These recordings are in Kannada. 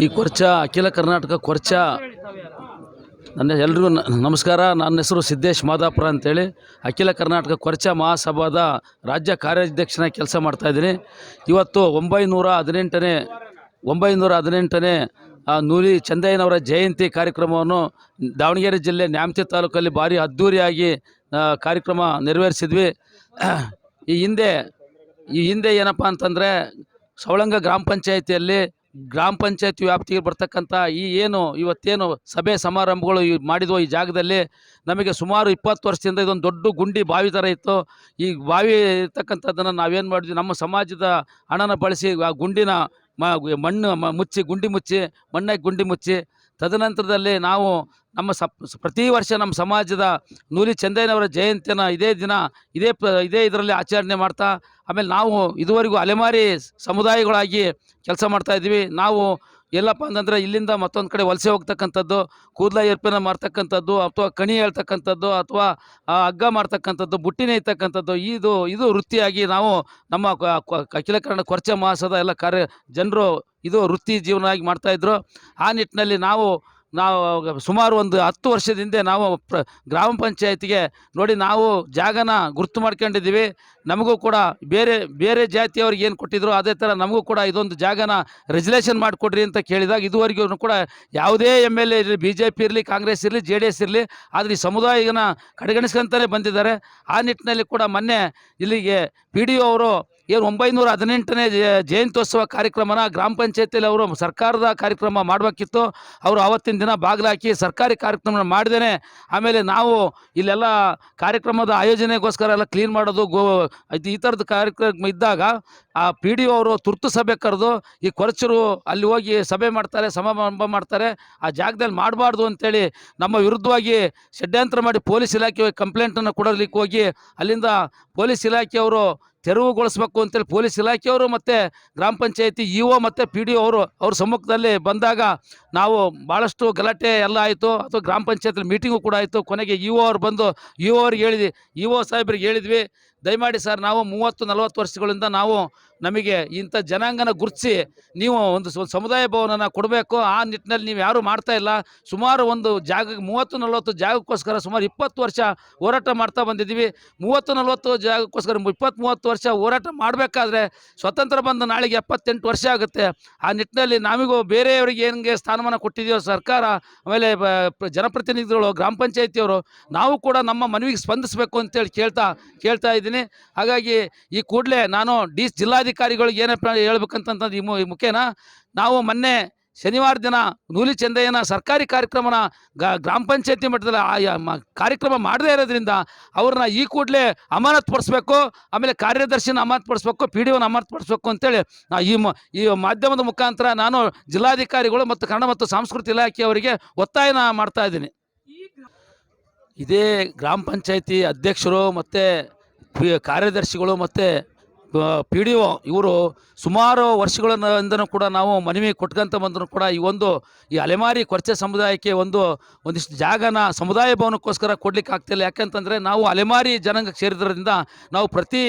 ಈ ಕೊರ್ಚ, ಅಖಿಲ ಕರ್ನಾಟಕ ಕೊರ್ಚ. ನನ್ನ ಎಲ್ರಿಗೂ ನಮಸ್ಕಾರ. ನನ್ನ ಹೆಸರು ಸಿದ್ದೇಶ್ ಮಾದಾಪುರ ಅಂತೇಳಿ. ಅಖಿಲ ಕರ್ನಾಟಕ ಕೊರ್ಚ ಮಹಾಸಭಾದ ರಾಜ್ಯ ಕಾರ್ಯಾಧ್ಯಕ್ಷನ ಕೆಲಸ ಮಾಡ್ತಾಯಿದ್ದೀನಿ ಇವತ್ತು ಒಂಬೈನೂರ ಹದಿನೆಂಟನೇ ಒಂಬೈನೂರ ಹದಿನೆಂಟನೇ ನೂಲಿ ಚಂದಯ್ಯನವರ ಜಯಂತಿ ಕಾರ್ಯಕ್ರಮವನ್ನು ದಾವಣಗೆರೆ ಜಿಲ್ಲೆ ನ್ಯಾಮತಿ ತಾಲೂಕಲ್ಲಿ ಭಾರಿ ಅದ್ಧೂರಿಯಾಗಿ ಕಾರ್ಯಕ್ರಮ ನೆರವೇರಿಸಿದ್ವಿ. ಈ ಹಿಂದೆ ಈ ಹಿಂದೆ ಏನಪ್ಪ ಅಂತಂದರೆ, ಸವಳಂಗ ಗ್ರಾಮ ಪಂಚಾಯಿತಿಯಲ್ಲಿ ಗ್ರಾಮ ಪಂಚಾಯತಿ ವ್ಯಾಪ್ತಿಗೆ ಬರ್ತಕ್ಕಂಥ ಈ ಏನು, ಇವತ್ತೇನು ಸಭೆ ಸಮಾರಂಭಗಳು ಮಾಡಿದ್ವು ಈ ಜಾಗದಲ್ಲಿ, ನಮಗೆ ಸುಮಾರು ಇಪ್ಪತ್ತು ವರ್ಷದಿಂದ ಇದೊಂದು ದೊಡ್ಡ ಗುಂಡಿ ಬಾವಿ ಥರ ಇತ್ತು. ಈ ಬಾವಿ ಇರ್ತಕ್ಕಂಥದ್ದನ್ನು ನಾವೇನು ಮಾಡಿದ್ವಿ, ನಮ್ಮ ಸಮಾಜದ ಹಣನ ಬಳಸಿ ಆ ಗುಂಡಿನ ಮಣ್ಣು ಮುಚ್ಚಿ, ಗುಂಡಿ ಮುಚ್ಚಿ, ಮಣ್ಣಾಗಿ ಗುಂಡಿ ಮುಚ್ಚಿ ತದನಂತರದಲ್ಲಿ ನಾವು ನಮ್ಮ ಸಪ್, ಪ್ರತಿ ವರ್ಷ ನಮ್ಮ ಸಮಾಜದ ನೂಲಿ ಚಂದಯ್ಯನವರ ಜಯಂತಿನ ಇದೇ ದಿನ, ಇದೇ ಪ, ಇದೇ ಇದರಲ್ಲಿ ಆಚರಣೆ ಮಾಡ್ತಾ, ಆಮೇಲೆ ನಾವು ಇದುವರೆಗೂ ಅಲೆಮಾರಿ ಸಮುದಾಯಗಳಾಗಿ ಕೆಲಸ ಮಾಡ್ತಾ ಇದ್ದೀವಿ. ನಾವು ಎಲ್ಲಪ್ಪ ಅಂತಂದರೆ ಇಲ್ಲಿಂದ ಮತ್ತೊಂದು ಕಡೆ ವಲಸೆ ಹೋಗ್ತಕ್ಕಂಥದ್ದು, ಕೂದಲ ಏರ್ಪೇನ ಮಾಡ್ತಕ್ಕಂಥದ್ದು, ಅಥವಾ ಕಣಿ ಹೇಳ್ತಕ್ಕಂಥದ್ದು, ಅಥವಾ ಹಗ್ಗ ಮಾಡ್ತಕ್ಕಂಥದ್ದು, ಬುಟ್ಟಿ ನೇಯ್ತಕ್ಕಂಥದ್ದು, ಇದು ಇದು ವೃತ್ತಿಯಾಗಿ ನಾವು ನಮ್ಮ ಅಖಿಲ ಕನ್ನಡ ಕೊರ್ಚ ಮಹಾಸದ ಎಲ್ಲ ಕಾರ್ಯ, ಜನರು ಇದು ವೃತ್ತಿ ಜೀವನವಾಗಿ ಮಾಡ್ತಾಯಿದ್ರು ಆ ನಿಟ್ಟಿನಲ್ಲಿ ನಾವು ನಾವು ಸುಮಾರು ಒಂದು ಹತ್ತು ವರ್ಷದ ಹಿಂದೆ ನಾವು ಪ್ರ, ಗ್ರಾಮ ಪಂಚಾಯತಿಗೆ ನೋಡಿ ನಾವು ಜಾಗನ ಗುರ್ತು ಮಾಡ್ಕೊಂಡಿದ್ದೀವಿ. ನಮಗೂ ಕೂಡ ಬೇರೆ ಬೇರೆ ಜಾತಿಯವ್ರಿಗೆ ಏನು ಕೊಟ್ಟಿದ್ರು ಅದೇ ಥರ ನಮಗೂ ಕೂಡ ಇದೊಂದು ಜಾಗನ ರೆಜುಲೇಷನ್ ಮಾಡಿಕೊಡ್ರಿ ಅಂತ ಕೇಳಿದಾಗ ಇದುವರೆಗೂ ಕೂಡ ಯಾವುದೇ ಎಂ ಎಲ್ ಎ ಇರಲಿ, ಬಿ ಜೆ ಪಿ ಇರಲಿ, ಕಾಂಗ್ರೆಸ್ ಇರಲಿ, ಜೆ ಡಿ ಎಸ್ ಇರಲಿ, ಆದರೆ ಈ ಸಮುದಾಯನ ಕಡೆಗಣಿಸ್ಕೊಂತಲೇ ಬಂದಿದ್ದಾರೆ. ಆ ನಿಟ್ಟಿನಲ್ಲಿ ಕೂಡ ಮೊನ್ನೆ ಇಲ್ಲಿಗೆ ಪಿ ಡಿ ಒ ಅವರು ಏನು ಒಂಬೈನೂರ ಹದಿನೆಂಟನೇ ಜಯಂತ್ಯೋತ್ಸವ ಕಾರ್ಯಕ್ರಮನ ಗ್ರಾಮ ಪಂಚಾಯತಿಯಲ್ಲಿ ಅವರು ಸರ್ಕಾರದ ಕಾರ್ಯಕ್ರಮ ಮಾಡಬೇಕಿತ್ತು. ಅವರು ಆವತ್ತಿನ ದಿನ ಬಾಗಿಲಾಕಿ ಸರ್ಕಾರಿ ಕಾರ್ಯಕ್ರಮ ಮಾಡಿದ್ದೇನೆ. ಆಮೇಲೆ ನಾವು ಇಲ್ಲೆಲ್ಲ ಕಾರ್ಯಕ್ರಮದ ಆಯೋಜನೆಗೋಸ್ಕರ ಎಲ್ಲ ಕ್ಲೀನ್ ಮಾಡೋದು, ಗೋ ಈ ಥರದ ಕಾರ್ಯಕ್ರಮ ಇದ್ದಾಗ ಆ ಪಿ ಡಿ ಅವರು ತುರ್ತು ಸಭೆ ಕರೆದು ಈ ಕೊರಚರು ಅಲ್ಲಿ ಹೋಗಿ ಸಭೆ ಮಾಡ್ತಾರೆ, ಸಮಾರಂಭ ಮಾಡ್ತಾರೆ. ಆ ಜಾಗದಲ್ಲಿ ಮಾಡಬಾರ್ದು ಅಂತೇಳಿ ನಮ್ಮ ವಿರುದ್ಧವಾಗಿ ಷಡ್ಯಂತ್ರ ಮಾಡಿ ಪೊಲೀಸ್ ಇಲಾಖೆ ಕಂಪ್ಲೇಂಟನ್ನು ಕೊಡಲಿಕ್ಕೆ ಹೋಗಿ ಅಲ್ಲಿಂದ ಪೊಲೀಸ್ ಇಲಾಖೆಯವರು ತೆರವುಗೊಳಿಸ್ಬೇಕು ಅಂತೇಳಿ ಪೊಲೀಸ್ ಇಲಾಖೆಯವರು ಮತ್ತು ಗ್ರಾಮ ಪಂಚಾಯತಿ ಇ ಒ ಮತ್ತು ಪಿ ಡಿ ಅವರು ಅವ್ರ ಸಮ್ಮುಖದಲ್ಲಿ ಬಂದಾಗ ನಾವು ಭಾಳಷ್ಟು ಗಲಾಟೆ ಎಲ್ಲ ಆಯಿತು. ಅಥವಾ ಗ್ರಾಮ ಪಂಚಾಯತ್ ಮೀಟಿಂಗು ಕೂಡ ಆಯಿತು. ಕೊನೆಗೆ ಇ ಒ ಅವ್ರು ಬಂದು ಇ ಒ ಅವ್ರಿಗೆ ಹೇಳಿದ್ವಿ. ಇ ಒ ಸಾಹೇಬ್ರಿಗೆ ಹೇಳಿದ್ವಿ. ದಯಮಾಡಿ ಸರ್, ನಾವು ಮೂವತ್ತು ನಲವತ್ತು ವರ್ಷಗಳಿಂದ ನಾವು ನಮಗೆ ಇಂಥ ಜನಾಂಗನ ಗುರುತಿಸಿ ನೀವು ಒಂದು ಸಮುದಾಯ ಭವನನ ಕೊಡಬೇಕು. ಆ ನಿಟ್ಟಿನಲ್ಲಿ ನೀವು ಯಾರು ಮಾಡ್ತಾ ಇಲ್ಲ. ಸುಮಾರು ಒಂದು ಜಾಗ, ಮೂವತ್ತು ನಲವತ್ತು ಜಾಗಕ್ಕೋಸ್ಕರ ಸುಮಾರು ಇಪ್ಪತ್ತು ವರ್ಷ ಹೋರಾಟ ಮಾಡ್ತಾ ಬಂದಿದ್ದೀವಿ. ಮೂವತ್ತು ನಲವತ್ತು ಜಾಗಕ್ಕೋಸ್ಕರ ಇಪ್ಪತ್ತು ಮೂವತ್ತು ವರ್ಷ ಹೋರಾಟ ಮಾಡಬೇಕಾದ್ರೆ ಸ್ವತಂತ್ರ ಬಂದ ನಾಳೆಗೆ ಎಪ್ಪತ್ತೆಂಟು ವರ್ಷ ಆಗುತ್ತೆ. ಆ ನಿಟ್ಟಿನಲ್ಲಿ ನಮಗೂ ಬೇರೆಯವರಿಗೆ ಹೆಂಗೆ ಸ್ಥಾನಮಾನ ಕೊಟ್ಟಿದೆಯೋ ಸರ್ಕಾರ, ಆಮೇಲೆ ಜನಪ್ರತಿನಿಧಿಗಳು, ಗ್ರಾಮ ಪಂಚಾಯಿತಿಯವರು, ನಾವು ಕೂಡ ನಮ್ಮ ಮನವಿಗೆ ಸ್ಪಂದಿಸಬೇಕು ಅಂತೇಳಿ ಕೇಳ್ತಾ ಕೇಳ್ತಾ ಇದ್ದೀನಿ. ಹಾಗಾಗಿ ಈ ಕೂಡಲೇ ನಾನು ಡಿ ಜಿಲ್ಲಾಧಿಕಾರಿಗಳಿಗೆ ಏನಪ್ಪ ಹೇಳ್ಬೇಕಂತಂದ್ರೆ ಈ ಮುಖೇನ ನಾವು ಮೊನ್ನೆ ಶನಿವಾರ ದಿನ ನೂಲಿ ಚಂದಯ್ಯನ ಸರ್ಕಾರಿ ಕಾರ್ಯಕ್ರಮನ ಗ್ರಾಮ ಪಂಚಾಯತಿ ಮಟ್ಟದಲ್ಲಿ ಕಾರ್ಯಕ್ರಮ ಮಾಡದೇ ಇರೋದ್ರಿಂದ ಅವ್ರನ್ನ ಈ ಕೂಡಲೇ ಅಮಾನತ್ ಪಡಿಸ್ಬೇಕು ಆಮೇಲೆ ಕಾರ್ಯದರ್ಶಿನ ಅಮಾನತ್ ಪಡಿಸ್ಬೇಕು ಪಿ ಡಿ ಒನ ಅಮಾನತ್ ಪಡಿಸ್ಬೇಕು ಅಂತೇಳಿ ಈ ಈ ಮಾಧ್ಯಮದ ಮುಖಾಂತರ ನಾನು ಜಿಲ್ಲಾಧಿಕಾರಿಗಳು ಮತ್ತು ಕನ್ನಡ ಮತ್ತು ಸಂಸ್ಕೃತಿ ಇಲಾಖೆಯವರಿಗೆ ಒತ್ತಾಯನ ಮಾಡ್ತಾ ಇದ್ದೀನಿ. ಇದೇ ಗ್ರಾಮ ಪಂಚಾಯತಿ ಅಧ್ಯಕ್ಷರು ಮತ್ತು ಕಾರ್ಯದರ್ಶಿಗಳು ಮತ್ತು ಪಿ ಡಿ ಒ ಇವರು ಸುಮಾರು ವರ್ಷಗಳಿಂದನೂ ಕೂಡ ನಾವು ಮನವಿ ಕೊಟ್ಕೊಂತ ಬಂದರೂ ಕೂಡ ಈ ಒಂದು ಈ ಅಲೆಮಾರಿ ಕೊರಚೆ ಸಮುದಾಯಕ್ಕೆ ಒಂದು ಒಂದಿಷ್ಟು ಜಾಗನ, ಸಮುದಾಯ ಭವನಕ್ಕೋಸ್ಕರ ಕೊಡ್ಲಿಕ್ಕೆ ಆಗ್ತಿಲ್ಲ. ಯಾಕಂತಂದರೆ ನಾವು ಅಲೆಮಾರಿ ಜನಾಂಗಕ್ಕೆ ಸೇರಿದ್ರಿಂದ ನಾವು ಪ್ರತಿ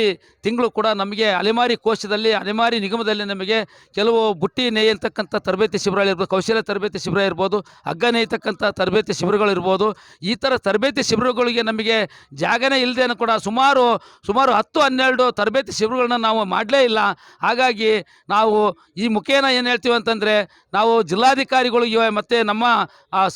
ತಿಂಗಳು ಕೂಡ ನಮಗೆ ಅಲೆಮಾರಿ ಕೋಶದಲ್ಲಿ, ಅಲೆಮಾರಿ ನಿಗಮದಲ್ಲಿ ನಮಗೆ ಕೆಲವು ಬುಟ್ಟಿ ನೇಯತಕ್ಕಂಥ ತರಬೇತಿ ಶಿಬಿರಗಳಿರ್ಬೋದು ಕೌಶಲ್ಯ ತರಬೇತಿ ಶಿಬಿರ ಇರ್ಬೋದು, ಹಗ್ಗ ನೇಯ್ತಕ್ಕಂಥ ತರಬೇತಿ ಶಿಬಿರಗಳಿರ್ಬೋದು ಈ ಥರ ತರಬೇತಿ ಶಿಬಿರಗಳಿಗೆ ನಮಗೆ ಜಾಗನೇ ಇಲ್ಲದೇನು ಕೂಡ ಸುಮಾರು ಸುಮಾರು ಹತ್ತು ಹನ್ನೆರಡು ತರಬೇತಿ ಶಿಬಿರಗಳನ್ನ ನಾವು ಮಾಡಲೇ ಇಲ್ಲ. ಹಾಗಾಗಿ ನಾವು ಈ ಮುಖೇನ ಏನು ಹೇಳ್ತೀವಿ ಅಂತಂದರೆ ನಾವು ಜಿಲ್ಲಾಧಿಕಾರಿಗಳು ಇವ ಮತ್ತು ನಮ್ಮ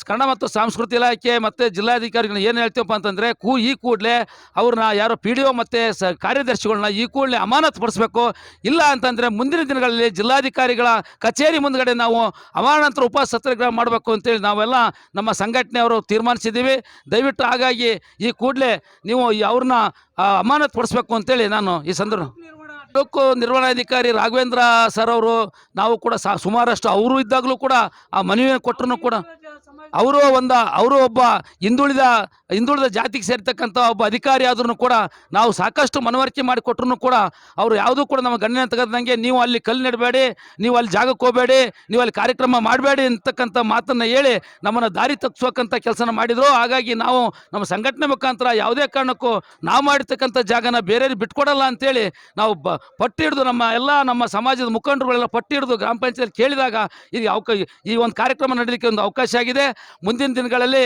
ಕನ್ನಡ ಮತ್ತು ಸಾಂಸ್ಕೃತಿ ಇಲಾಖೆ ಮತ್ತು ಜಿಲ್ಲಾಧಿಕಾರಿಗಳನ್ನ ಏನು ಹೇಳ್ತೀವಪ್ಪ ಅಂತಂದರೆ ಕೂ, ಈ ಕೂಡಲೇ ಅವ್ರನ್ನ ಯಾರೋ ಪಿ ಡಿ ಒ ಮತ್ತು ಸ ಕಾರ್ಯದರ್ಶಿಗಳನ್ನ ಈ ಕೂಡಲೇ ಅಮಾನತು ಪಡಿಸ್ಬೇಕು ಇಲ್ಲ ಅಂತಂದರೆ ಮುಂದಿನ ದಿನಗಳಲ್ಲಿ ಜಿಲ್ಲಾಧಿಕಾರಿಗಳ ಕಚೇರಿ ಮುಂದ್ಗಡೆ ನಾವು ಅಮಾನಂತರ ಉಪ ಸತ್ಯಾಗ್ರಹ ಮಾಡಬೇಕು ಅಂತೇಳಿ ನಾವೆಲ್ಲ ನಮ್ಮ ಸಂಘಟನೆಯವರು ತೀರ್ಮಾನಿಸಿದ್ದೀವಿ ದಯವಿಟ್ಟು ಹಾಗಾಗಿ ಈ ಕೂಡಲೇ ನೀವು ಅವ್ರನ್ನ ಅಮಾನತು ಪಡಿಸ್ಬೇಕು ಅಂತೇಳಿ ನಾನು ಈ ಸಂದರ್ಭ ತಾಲೂಕು ನಿರ್ವಹಣಾಧಿಕಾರಿ ರಾಘವೇಂದ್ರ ಸರ್ ಅವರು, ನಾವು ಕೂಡ ಸಾ, ಸುಮಾರಷ್ಟು ಅವರು ಇದ್ದಾಗಲೂ ಕೂಡ ಆ ಮನವಿಯನ್ನು ಕೊಟ್ಟರು ಕೂಡ ಅವರು ಒಂದು, ಅವರು ಒಬ್ಬ ಹಿಂದುಳಿದ ಹಿಂದುಳಿದ ಜಾತಿಗೆ ಸೇರ್ತಕ್ಕಂಥ ಒಬ್ಬ ಅಧಿಕಾರಿ ಆದ್ರೂ ಕೂಡ ನಾವು ಸಾಕಷ್ಟು ಮನವರಿಕೆ ಮಾಡಿಕೊಟ್ರು ಕೂಡ ಅವರು ಯಾವುದೂ ಕೂಡ ನಮ್ಮ ಗಣ್ಯ ತೆಗೆದಂಗೆ ನೀವು ಅಲ್ಲಿ ಕಲ್ಲು ನೆಡಬೇಡಿ, ನೀವು ಅಲ್ಲಿ ಜಾಗಕ್ಕೆ ಹೋಗಬೇಡಿ, ನೀವು ಅಲ್ಲಿ ಕಾರ್ಯಕ್ರಮ ಮಾಡಬೇಡಿ ಅಂತಕ್ಕಂಥ ಮಾತನ್ನು ಹೇಳಿ ನಮ್ಮನ್ನು ದಾರಿ ತಗ್ಸೋಕ್ಕಂಥ ಕೆಲಸನ ಮಾಡಿದರು. ಹಾಗಾಗಿ ನಾವು ನಮ್ಮ ಸಂಘಟನೆ ಮುಖಾಂತರ ಯಾವುದೇ ಕಾರಣಕ್ಕೂ ನಾವು ಮಾಡಿರ್ತಕ್ಕಂಥ ಜಾಗನ ಬೇರೆಯವ್ರಿಗೆ ಬಿಟ್ಕೊಡಲ್ಲ ಅಂತೇಳಿ ನಾವು ಬ, ಪಟ್ಟಿ ಹಿಡಿದು ನಮ್ಮ ಎಲ್ಲ ನಮ್ಮ ಸಮಾಜದ ಮುಖಂಡರುಗಳೆಲ್ಲ ಪಟ್ಟಿ ಹಿಡಿದು ಗ್ರಾಮ ಪಂಚಾಯತ್ ಕೇಳಿದಾಗ ಇದು ಅವಕ ಈ ಒಂದು ಕಾರ್ಯಕ್ರಮ ನಡೀಲಿಕ್ಕೆ ಒಂದು ಅವಕಾಶ ಆಗಿದೆ. ಮುಂದಿನ ದಿನಗಳಲ್ಲಿ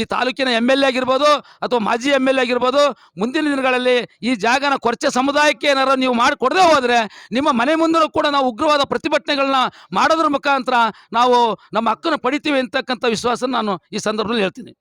ಈ ತಾಲೂಕಿನ ಎಂ ಎಲ್ ಎ ಆಗಿರ್ಬೋದು ಅಥವಾ ಮಾಜಿ ಎಂ ಎಲ್ ಎ ಆಗಿರ್ಬೋದು, ಮುಂದಿನ ದಿನಗಳಲ್ಲಿ ಈ ಜಾಗನ ಕೊರಚೆ ಸಮುದಾಯಕ್ಕೆ ಏನಾರು ನೀವು ಮಾಡಿಕೊಡದೆ ಹೋದರೆ ನಿಮ್ಮ ಮನೆ ಮುಂದೂ ಕೂಡ ನಾವು ಉಗ್ರವಾದ ಪ್ರತಿಭಟನೆಗಳನ್ನ ಮಾಡೋದ್ರ ಮುಖಾಂತರ ನಾವು ನಮ್ಮ ಹಕ್ಕನ್ನು ಪಡಿತೀವಿ ಅಂತಕ್ಕಂಥ ವಿಶ್ವಾಸ ನಾನು ಈ ಸಂದರ್ಭದಲ್ಲಿ ಹೇಳ್ತೀನಿ.